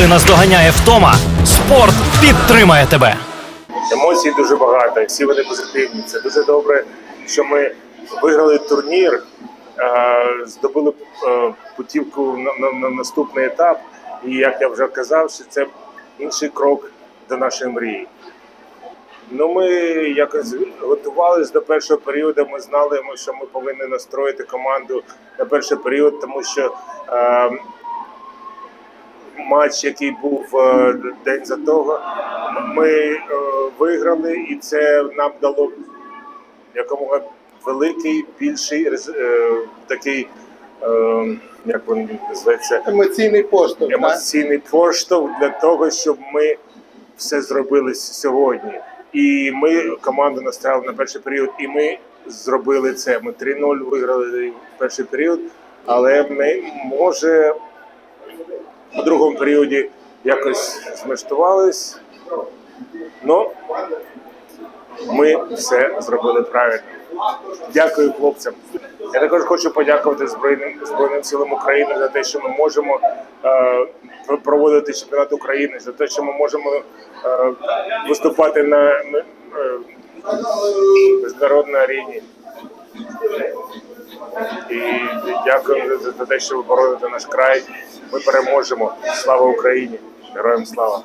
Коли наздоганяє втома, спорт підтримає тебе. Емоцій дуже багато, всі вони позитивні. Це дуже добре, що ми виграли турнір, е, здобули е, путівку на, на, на наступний етап. І як я вже казав, що це інший крок до нашої мрії. Ну, ми якось готувалися до першого періоду. Ми знали, що ми повинні настроїти команду на перший період, тому що е, матч, який був е, день за того, ми е, виграли, і це нам дало якомога великий, більший е, такий, як він називається, Емоційний поштовх. так? емоційний поштовх для того, щоб ми все зробили сьогодні. І ми команду наставили на перший період, і ми зробили це. Ми 3-0 виграли перший період, але ми може у другому періоді якось змештувались. Ну ми все зробили правильно. Дякую хлопцям. Я також хочу подякувати Збройним Збройним силам України за те, що ми можемо е, проводити чемпіонат України, за те, що ми можемо е, виступати на е, міжнародній арені. І дякую за, те, що ви бороните наш край. Ми переможемо. Слава Україні! Героям слава!